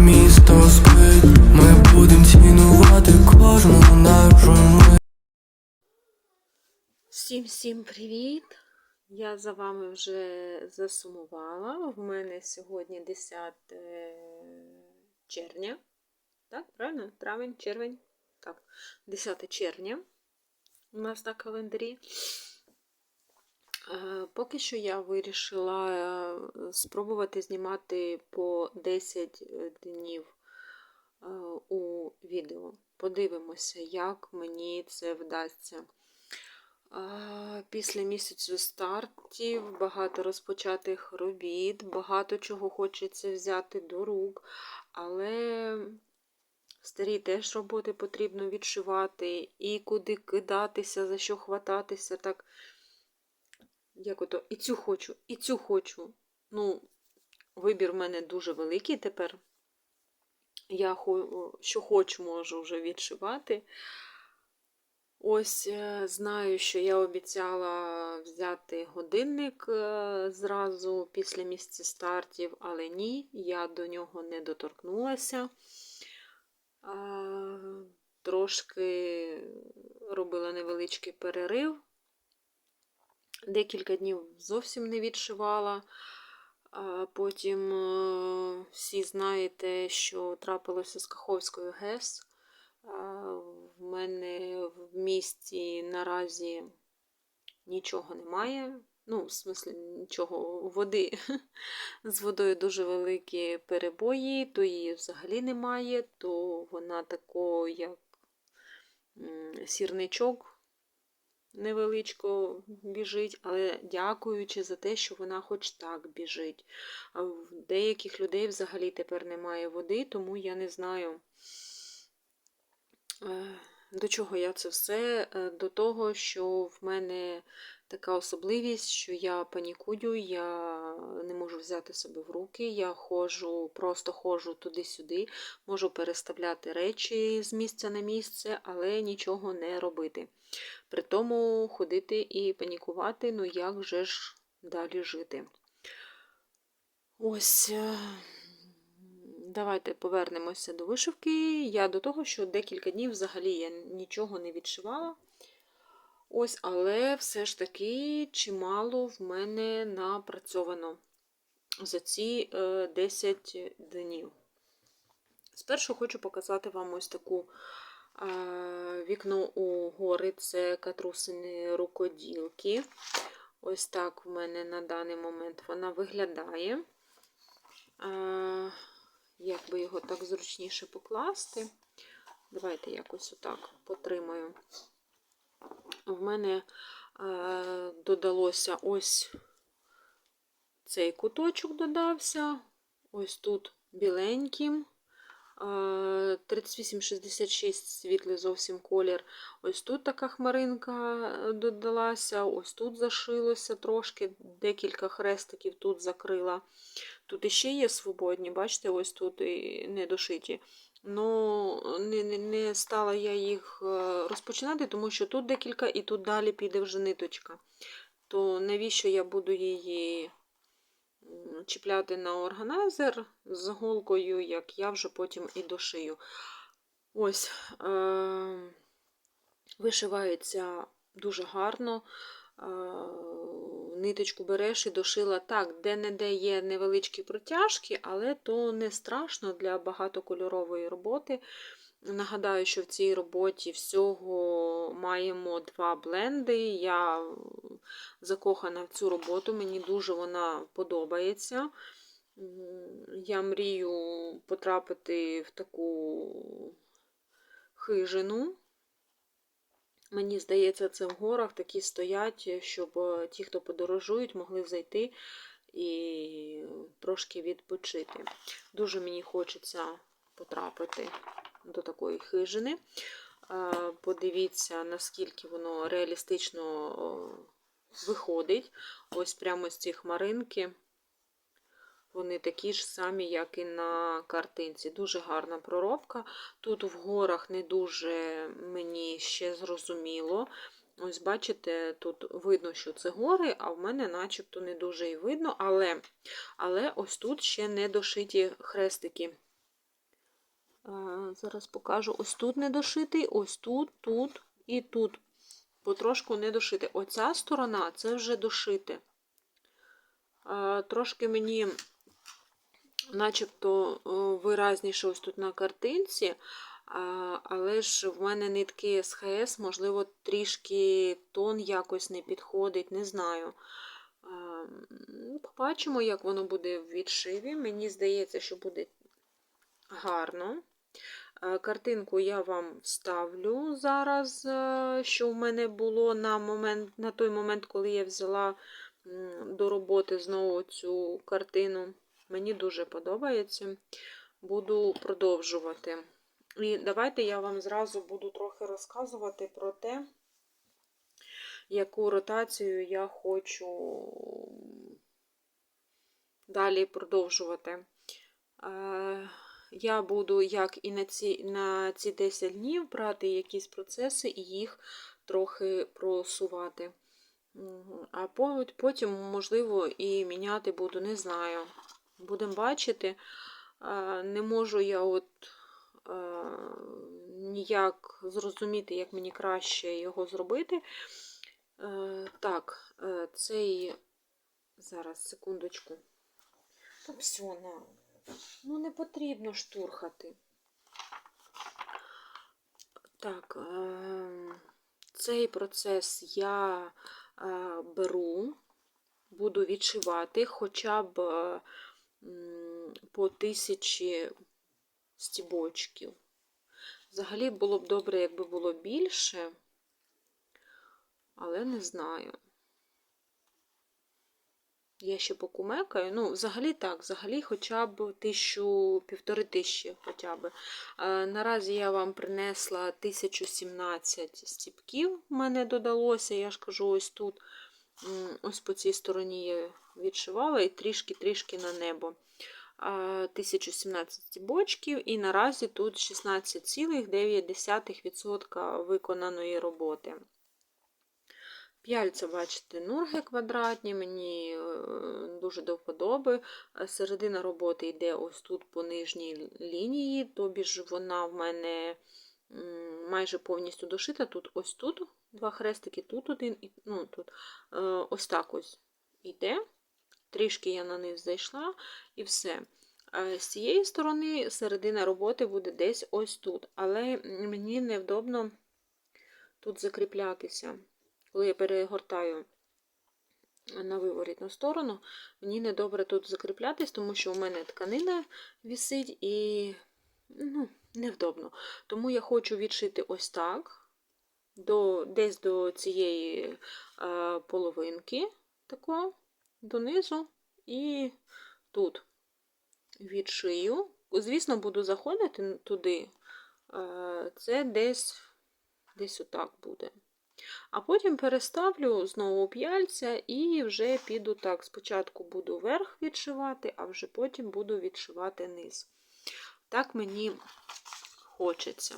місто спить, ми будем цінувати кожну нашу. Всім всім привіт! Я за вами вже засумувала. В мене сьогодні 10 червня. Так, правильно? Травень, червень. Так, 10 червня у нас на календарі. Е, Поки що я вирішила е, спробувати знімати по 10 днів е, у відео. Подивимося, як мені це вдасться. Після місяцю стартів, багато розпочатих робіт, багато чого хочеться взяти до рук, але старі теж роботи потрібно відшивати, і куди кидатися, за що хвататися. так, як ото, І цю хочу, і цю хочу. Ну, Вибір в мене дуже великий тепер. Я що хочу, можу вже відшивати. Ось е, знаю, що я обіцяла взяти годинник е, зразу після місця стартів, але ні, я до нього не доторкнулася. Трошки робила невеличкий перерив. Декілька днів зовсім не відшивала. Потім е, всі знаєте, що трапилося з Каховською ГЕС. В мене в місті наразі нічого немає. Ну, в смислі, нічого, води. З водою дуже великі перебої, то її взагалі немає, то вона тако, як сірничок невеличко біжить, але дякуючи за те, що вона хоч так біжить. А в деяких людей взагалі тепер немає води, тому я не знаю. Е, до чого я це все? Е, До того, що в мене така особливість, що я панікую, я не можу взяти себе в руки, я ходжу, просто ходжу туди-сюди, можу переставляти речі з місця на місце, але нічого не робити. При тому ходити і панікувати, ну як же ж далі жити? Ось. е, Давайте повернемося до вишивки. Я до того, що декілька днів взагалі я нічого не відшивала. Ось, але все ж таки чимало в мене напрацьовано за ці е, 10 днів. Спершу хочу показати вам ось таку е, вікно у гори це катрусини рукоділки. Ось так в мене на даний момент вона виглядає. Як би його так зручніше покласти. Давайте якось отак потримаю. В мене додалося ось цей куточок додався. Ось тут біленьким. Е, 3866 світлий зовсім колір. Ось тут така хмаринка додалася, ось тут зашилося трошки, декілька хрестиків тут закрила. Тут іще є свободні, бачите, ось тут і не дошиті. Ну, не, не, не стала я їх е, розпочинати, тому що тут декілька і тут далі піде вже ниточка. То навіщо я буду її чіпляти на органайзер з голкою, як я вже потім і дошию. Ось, е- вишивається дуже гарно. Е, ниточку береш і дошила так, де-не-де є невеличкі протяжки, але то не страшно для багатокольорової роботи. Нагадаю, що в цій роботі всього маємо два бленди. Я закохана в цю роботу, мені дуже вона подобається. Я мрію потрапити в таку хижину. Мені здається, це в горах такі стоять, щоб е, ті, хто подорожують, могли зайти і трошки відпочити. Дуже мені хочеться потрапити до такої хижини. Е, Подивіться, наскільки воно реалістично виходить. Ось прямо з ці хмаринки. Вони такі ж самі, як і на картинці. Дуже гарна проробка. Тут в горах не дуже мені ще зрозуміло. Ось, бачите, тут видно, що це гори, а в мене начебто не дуже і видно, але але ось тут ще не дошиті хрестики. Зараз покажу. Ось тут недошитий, ось тут, тут і тут. Потрошку недошити. Оця сторона це вже дошите. Е, Трошки мені, начебто, виразніше ось тут на картинці. Але ж в мене нитки СХС, можливо, трішки тон якось не підходить, не знаю. Побачимо, як воно буде в відшиві. Мені здається, що буде гарно. А, Картинку я вам вставлю зараз, е, що в мене було на, момент, на той момент, коли я взяла до роботи знову цю картину. Мені дуже подобається. Буду продовжувати. І давайте я вам зразу буду трохи розказувати про те, яку ротацію я хочу далі продовжувати. Я буду, як і на ці, на ці 10 днів, брати якісь процеси і їх трохи просувати. А потім, можливо, і міняти буду, не знаю. Будемо бачити. Не можу я от ніяк зрозуміти, як мені краще його зробити. Е, Так, е, цей. Зараз, секундочку. Та все, на. Ну, не потрібно штурхати. Так, е, цей процес я е, беру, буду відшивати хоча б е, по тисячі стібочків. Взагалі було б добре, якби було більше, але не знаю. Я ще покумекаю. Ну, взагалі так, взагалі хоча б тисячу, півтори тисячі хоча б. Е, наразі я вам принесла 1017 стіпків, в мене додалося, я ж кажу, ось тут, ось по цій стороні я відшивала і трішки-трішки на небо. Е, 1017 стібочків, і наразі тут 16,9% виконаної роботи. П'яльця, бачите, нурги квадратні, мені е, дуже до вподоби. Е, Середина роботи йде ось тут по нижній лінії, тобі ж вона в мене майже повністю дошита. Тут ось тут два хрестики, тут один, ну, тут е, ось так ось йде. Трішки я на них зайшла і все. З цієї сторони середина роботи буде десь ось тут, але мені невдобно тут закріплятися. Коли я перегортаю на виворітну сторону, мені недобре тут закріплятись, тому що у мене тканина вісить і ну, невдобно. Тому я хочу відшити ось так, до, десь до цієї е, половинки, тако, донизу, і тут відшию. Звісно, буду заходити туди. Е, це десь, десь отак буде. А потім переставлю знову п'яльця і вже піду так. Спочатку буду верх відшивати, а вже потім буду відшивати низ. Так мені хочеться.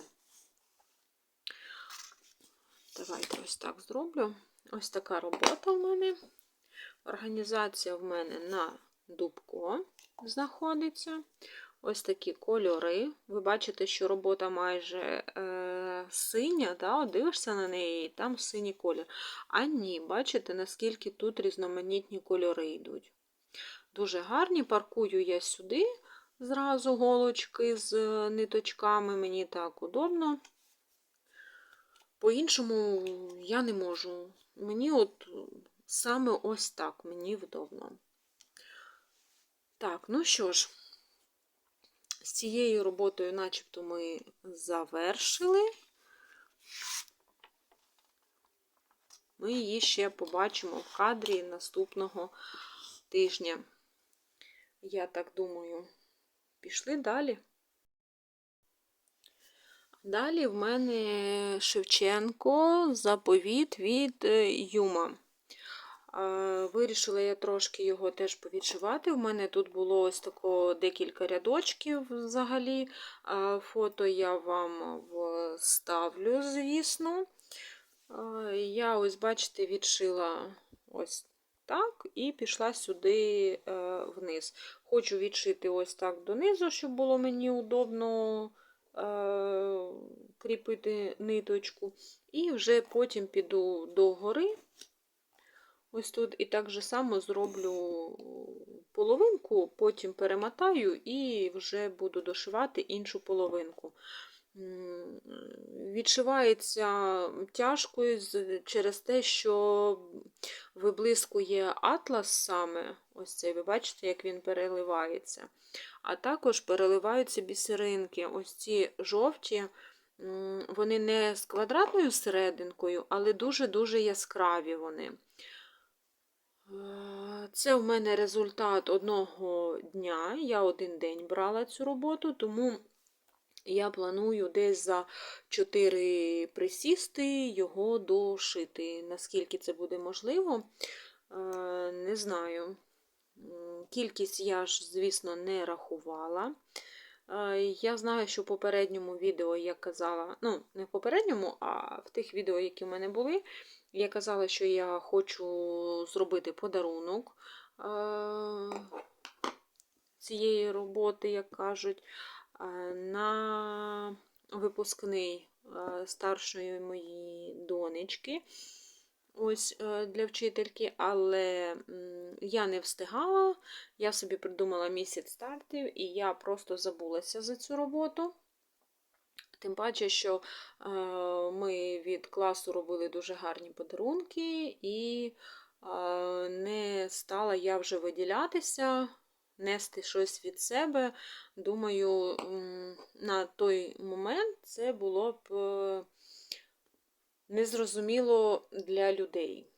Давайте ось так зроблю. Ось така робота в мене. Організація в мене на дубко знаходиться. Ось такі кольори. Ви бачите, що робота майже е, синя, да? Дивишся на неї, і там синій колір. А ні, бачите, наскільки тут різноманітні кольори йдуть. Дуже гарні. Паркую я сюди зразу голочки з е, ниточками, мені так удобно. По-іншому я не можу. Мені от саме ось так мені вдобно. Так, ну що ж. З цією роботою, начебто, ми завершили. Ми її ще побачимо в кадрі наступного тижня. Я так думаю, пішли далі. Далі в мене Шевченко заповіт від е, Юма. Е, Вирішила я трошки його теж повідшивати. У мене тут було ось тако декілька рядочків взагалі. Е, Фото я вам вставлю, звісно. Е, Я ось, бачите, відшила ось так і пішла сюди е, вниз. Хочу відшити ось так донизу, щоб було мені удобно е, кріпити ниточку, і вже потім піду до гори. Ось тут і так же само зроблю половинку, потім перемотаю і вже буду дошивати іншу половинку. Відшивається тяжко через те, що виблискує атлас саме. Ось цей, ви бачите, як він переливається. А також переливаються бісеринки. Ось ці жовті, вони не з квадратною серединкою, але дуже-дуже яскраві вони. Е, Це в мене результат одного дня. Я один день брала цю роботу, тому я планую десь за 4 присісти його дошити. Наскільки це буде можливо, е, не знаю. Кількість я ж, звісно, не рахувала. Е, Я знаю, що в попередньому відео я казала, ну, не в попередньому, а в тих відео, які в мене були, я казала, що я хочу зробити подарунок е, цієї роботи, як кажуть, е, на випускний е, старшої моєї донечки. Ось для вчительки, але я не встигала. Я собі придумала місяць стартів, і я просто забулася за цю роботу. Тим паче, що е, ми від класу робили дуже гарні подарунки, і е, не стала я вже виділятися, нести щось від себе. Думаю, на той момент це було б е, незрозуміло для людей.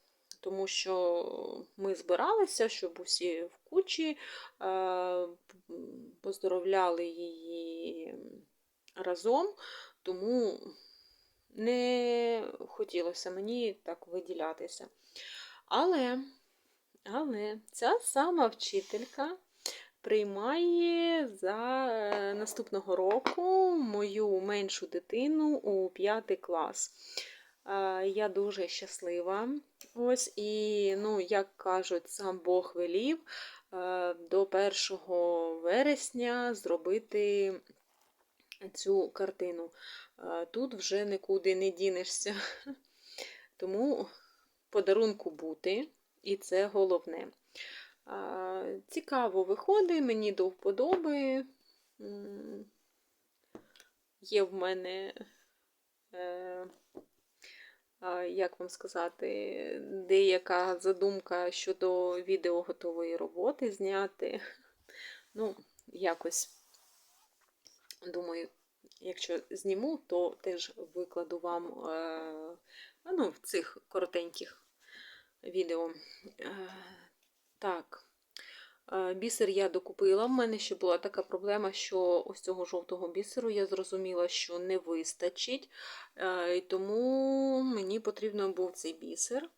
Тому що ми збиралися, щоб усі в кучі поздоровляли її разом, тому не хотілося мені так виділятися. Але, але ця сама вчителька приймає за е, наступного року мою меншу дитину у п'ятий клас. Я дуже щаслива. Ось, і, ну, як кажуть, сам Бог велів е, до 1 вересня зробити цю картину. Тут вже нікуди не дінешся. Тому подарунку бути, і це головне. Цікаво виходить, мені до вподоби. Є в мене, е, як вам сказати, деяка задумка щодо відео готової роботи зняти. Ну, якось Думаю, якщо зніму, то теж викладу вам е, ну, в цих коротеньких відео. Е, так, е, бісер я докупила. У мене ще була така проблема, що ось цього жовтого бісеру я зрозуміла, що не вистачить, тому мені потрібен був цей бісер.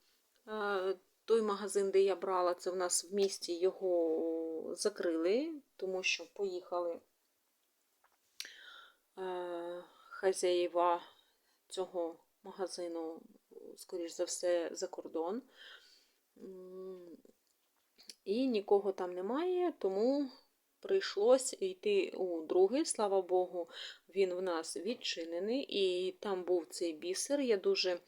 Той магазин, де я брала, це в нас в місті його закрили, тому що поїхали хазяїва цього магазину, скоріш за все, за кордон. І нікого там немає, тому прийшлось йти у другий. Слава Богу, він в нас відчинений, і там був цей бісер. Я дуже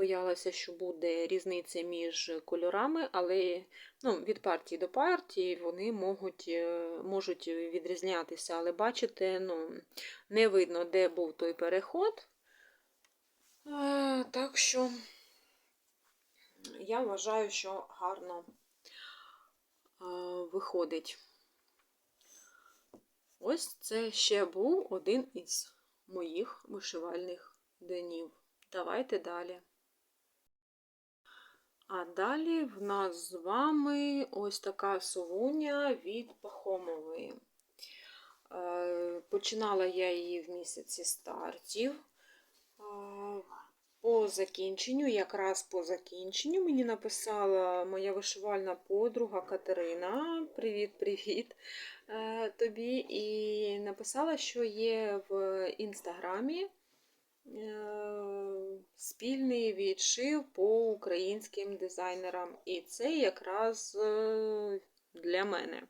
боялася, що буде різниця між кольорами, але ну, від партії до партії вони можуть, е, можуть відрізнятися. Але бачите, ну, не видно, де був той переход. Е, Так що я вважаю, що гарно е, виходить. Ось це ще був один із моїх вишивальних днів. Давайте далі. А далі в нас з вами ось така совуня від Пахомової. Е, Починала я її в місяці стартів. Е, По закінченню, якраз по закінченню, мені написала моя вишивальна подруга Катерина. Привіт-привіт е, тобі. І написала, що є в інстаграмі спільний відшив по українським дизайнерам. І це якраз е, для мене.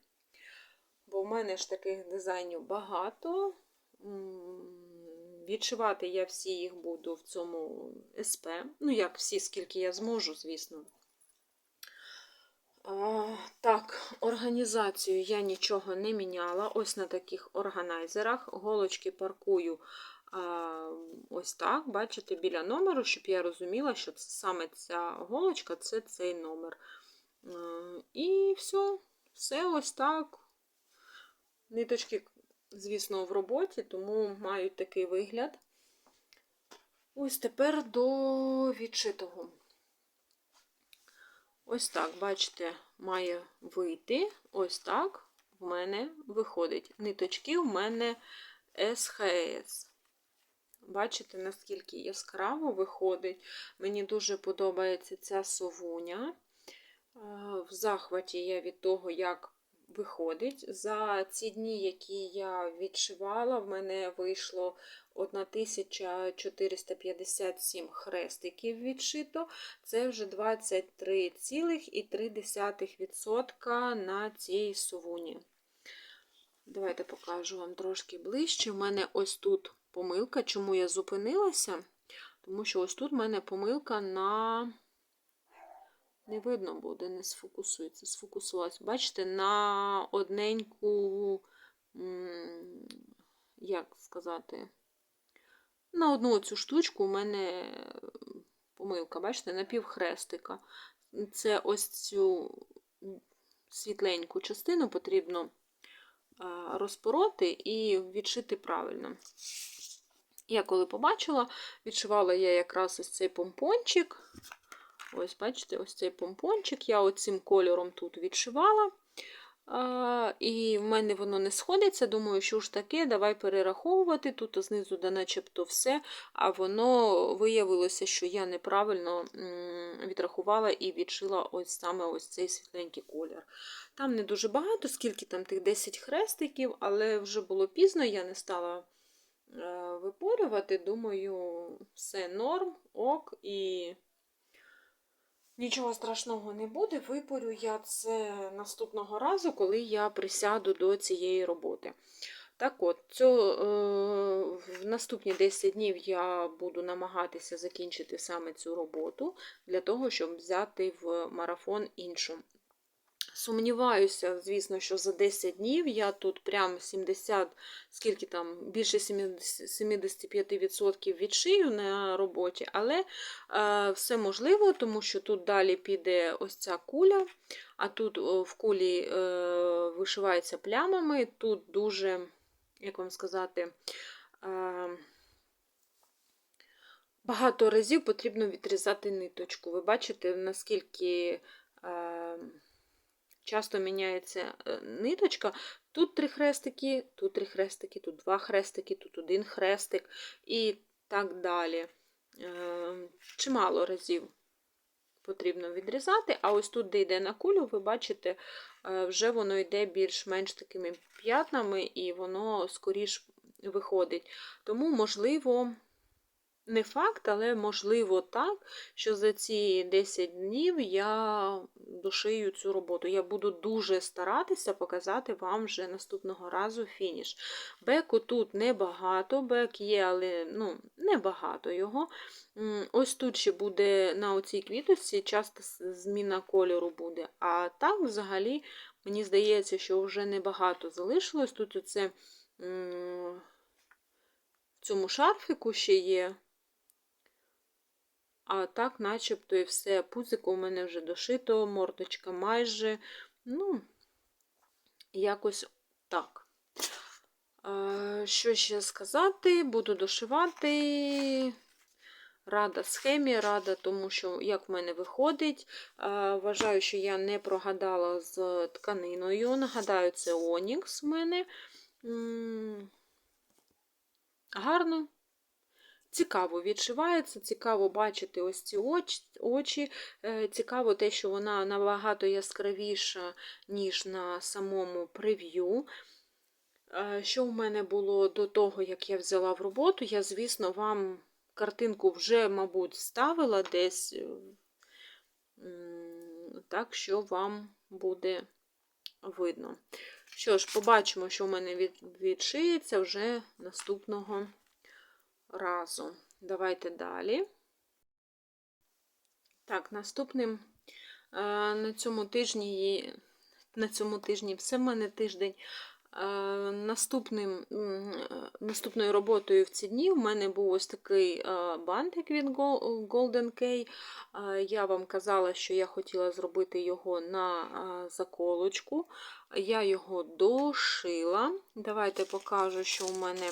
Бо в мене ж таких дизайнів багато. Відшивати я всі їх буду в цьому СП. Ну, як всі, скільки я зможу, звісно. А, так, організацію я нічого не міняла. Ось на таких органайзерах. Голочки паркую ось так, бачите, біля номеру, щоб я розуміла, що саме ця голочка це цей номер. Е, І все, все ось так. Ниточки, звісно, в роботі, тому мають такий вигляд. Ось тепер до відшитого. Ось так, бачите, має вийти. Ось так в мене виходить. Ниточки в мене СХС. Бачите, наскільки яскраво виходить. Мені дуже подобається ця совуня. Е, В захваті я від того, як виходить. За ці дні, які я відшивала, в мене вийшло 1457 хрестиків відшито. Це вже 23,3% на цій совуні. Давайте покажу вам трошки ближче. У мене ось тут помилка. Чому я зупинилася? Тому що ось тут в мене помилка на. Не видно буде, не сфокусується. Сфокусувалася. Бачите, на одненьку, як сказати, на одну цю штучку у мене помилка, бачите, на півхрестика. Це ось цю світленьку частину потрібно розпороти і відшити правильно. Я коли побачила, відшивала я якраз ось цей помпончик. Ось, бачите, ось цей помпончик. Я оцим кольором тут відшивала. А, і в мене воно не сходиться. Думаю, що ж таке, давай перераховувати. Тут знизу да начебто все. А воно виявилося, що я неправильно відрахувала і відшила ось саме ось цей світленький колір. Там не дуже багато, скільки там тих 10 хрестиків, але вже було пізно, я не стала випорювати. Думаю, все норм, ок, і нічого страшного не буде. Випорю я це наступного разу, коли я присяду до цієї роботи. Так от, цю, е, в наступні 10 днів я буду намагатися закінчити саме цю роботу для того, щоб взяти в марафон іншу. Сумніваюся, звісно, що за 10 днів я тут прям 70, скільки там, більше 75% відшию на роботі, але е, все можливо, тому що тут далі піде ось ця куля, а тут в кулі е, вишивається плямами, тут дуже, як вам сказати, е, багато разів потрібно відрізати ниточку. Ви бачите, наскільки. Е, часто міняється е, ниточка. Тут три хрестики, тут три хрестики, тут два хрестики, тут один хрестик і так далі. Е, Чимало разів потрібно відрізати, а ось тут, де йде на кулю, ви бачите, е, вже воно йде більш-менш такими п'ятнами, і воно скоріш виходить. Тому, можливо, не факт, але можливо так, що за ці 10 днів я дошию цю роботу. Я буду дуже старатися показати вам вже наступного разу фініш. Беку тут небагато, бек є, але ну, небагато його. Ось тут ще буде на оцій квіточці часто зміна кольору буде. А так, взагалі, мені здається, що вже небагато залишилось. Тут оце в цьому шарфику ще є. А так, начебто, і все. Пузико у мене вже дошито, мордочка майже. Ну, якось так. Е, Що ще сказати? Буду дошивати. Рада схемі, рада тому, що як в мене виходить. Е, Вважаю, що я не прогадала з тканиною. Нагадаю, це Онікс в мене. Гарно. Цікаво відшивається, цікаво бачити ось ці очі. Е, Цікаво те, що вона набагато яскравіша, ніж на самому прев'ю. Е, Що в мене було до того, як я взяла в роботу, я, звісно, вам картинку вже, мабуть, ставила десь, е, так що вам буде видно. Що ж, побачимо, що в мене відшиється вже наступного разу. Давайте далі. Так, наступним е, на цьому тижні, на цьому тижні все в мене тиждень. Е, Наступним, е, наступною роботою в ці дні в мене був ось такий бантик від Golden K. Е, Я вам казала, що я хотіла зробити його на заколочку. Я його дошила. Давайте покажу, що у мене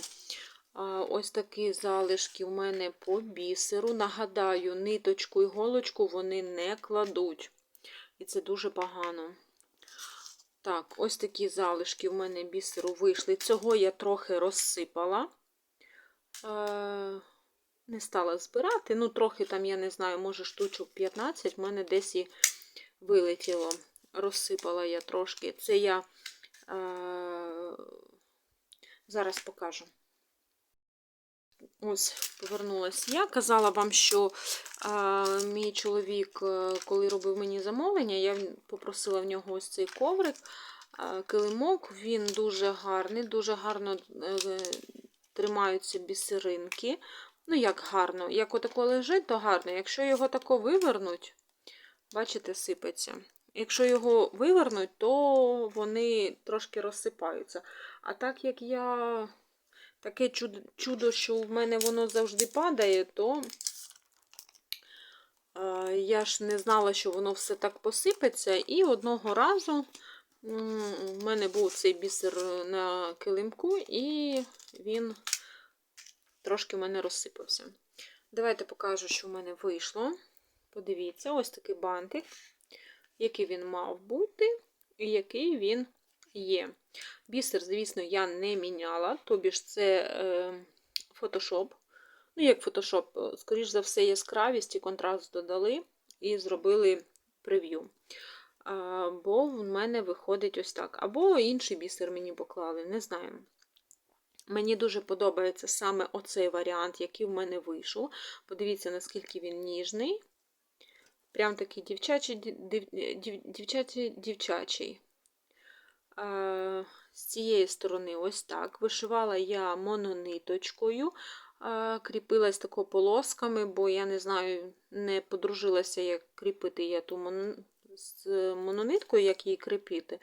ось такі залишки у мене по бісеру. Нагадаю, ниточку і голочку вони не кладуть. І це дуже погано. Так, ось такі залишки у мене бісеру вийшли. Цього я трохи розсипала. Е, не стала збирати. Ну, трохи там, я не знаю, може штучок 15, в мене десь і вилетіло. Розсипала я трошки. Це я е, зараз покажу. Ось, повернулася я. Казала вам, що а, мій чоловік, е, коли робив мені замовлення, я попросила в нього ось цей коврик, а, килимок. Він дуже гарний, дуже гарно е, тримаються бісеринки. Ну, як гарно. Як отако лежить, то гарно. Якщо його тако вивернуть, бачите, сипеться. Якщо його вивернуть, то вони трошки розсипаються. А так як я таке чудо, що в мене воно завжди падає, то е, я ж не знала, що воно все так посипеться. І одного разу в мене був цей бісер на килимку, і він трошки в мене розсипався. Давайте покажу, що в мене вийшло. Подивіться, ось такий бантик, який він мав бути, і який він є. Бісер, звісно, я не міняла, тобі ж це е, фотошоп. Ну, як фотошоп, е, скоріш за все, яскравість і контраст додали і зробили прев'ю. Бо в мене виходить ось так. Або інший бісер мені поклали, не знаю. Мені дуже подобається саме оцей варіант, який в мене вийшов. Подивіться, наскільки він ніжний. Прям такий дівчачий, дів, дів, дівчачий, дівчачий. Е, з цієї сторони ось так. Вишивала я монониточкою, е, кріпилась тако полосками, бо я не знаю, не подружилася, як кріпити я ту мон... з монониткою, як її кріпити.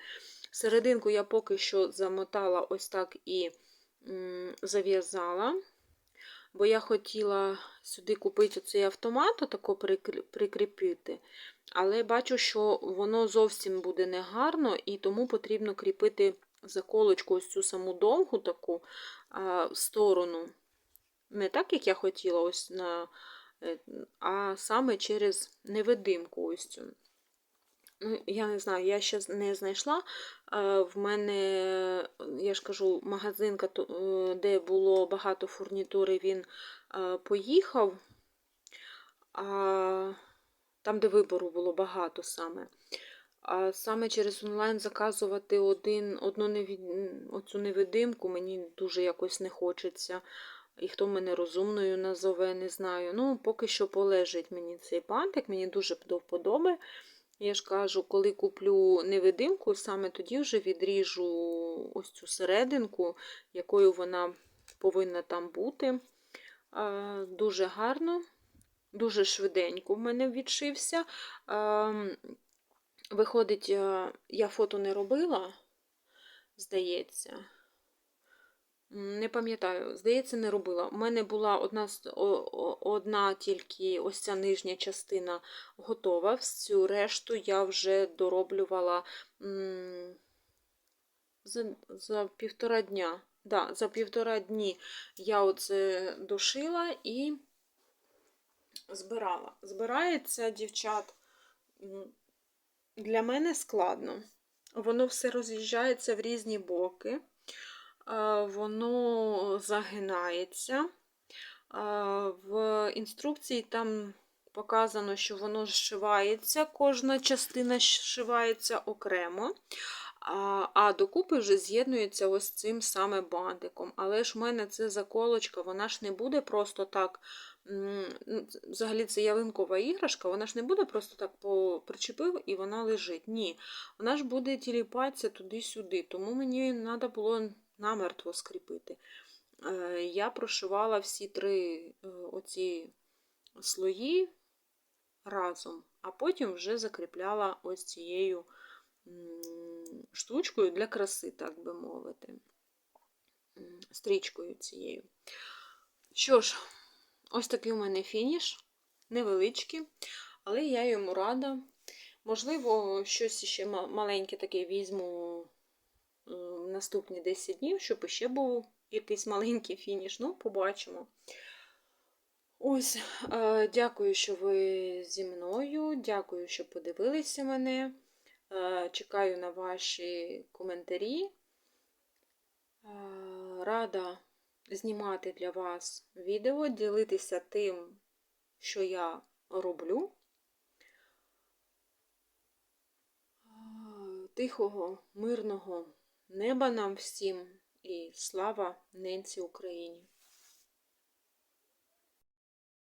Серединку я поки що замотала ось так і зав'язала. Бо я хотіла сюди купити цей автомат, отако прикріпити. Але бачу, що воно зовсім буде негарно, і тому потрібно кріпити заколочку ось цю саму довгу таку а, сторону. Не так, як я хотіла, ось на, е, а саме через невидимку ось цю. Ну, я не знаю, я ще не знайшла. Е, В мене, я ж кажу, магазинка, е, де було багато фурнітури, він е, поїхав. А там, де вибору було багато саме. А саме через онлайн заказувати один, одну невід... оцю невидимку мені дуже якось не хочеться. І хто мене розумною назове, не знаю. Ну, поки що полежить мені цей бантик, мені дуже до. Я ж кажу, коли куплю невидимку, саме тоді вже відріжу ось цю серединку, якою вона повинна там бути. Дуже гарно, дуже швиденько в мене відшився. Виходить, е, я фото не робила, здається. Не пам'ятаю, здається, не робила. У мене була одна, одна тільки ось ця нижня частина готова. Всю решту я вже дороблювала за, за півтора дня. Да, за півтора дні я оце дошила і збирала. Збирається, дівчат, для мене складно. Воно все роз'їжджається в різні боки, воно загинається. В інструкції там показано, що воно зшивається, кожна частина зшивається окремо. А, докупи вже з'єднується ось цим саме бантиком. Але ж в мене це заколочка, вона ж не буде просто так. ну, Взагалі це ялинкова іграшка, вона ж не буде просто так причепив і вона лежить. Ні, вона ж буде тіліпатися туди-сюди, тому мені треба було намертво скріпити. е, я прошивала всі три е, оці слої разом, а потім вже закріпляла ось цією штучкою для краси, так би мовити, стрічкою цією. Що ж, ось такий у мене фініш, невеличкий, але я йому рада. Можливо, щось ще маленьке таке візьму наступні 10 днів, щоб іще був якийсь маленький фініш. Ну, побачимо. Ось, е, дякую, що ви зі мною. Дякую, що подивилися мене. Е, Чекаю на ваші коментарі. Е, Рада знімати для вас відео, ділитися тим, що я роблю. Е, Тихого, мирного неба нам всім і слава ненці Україні!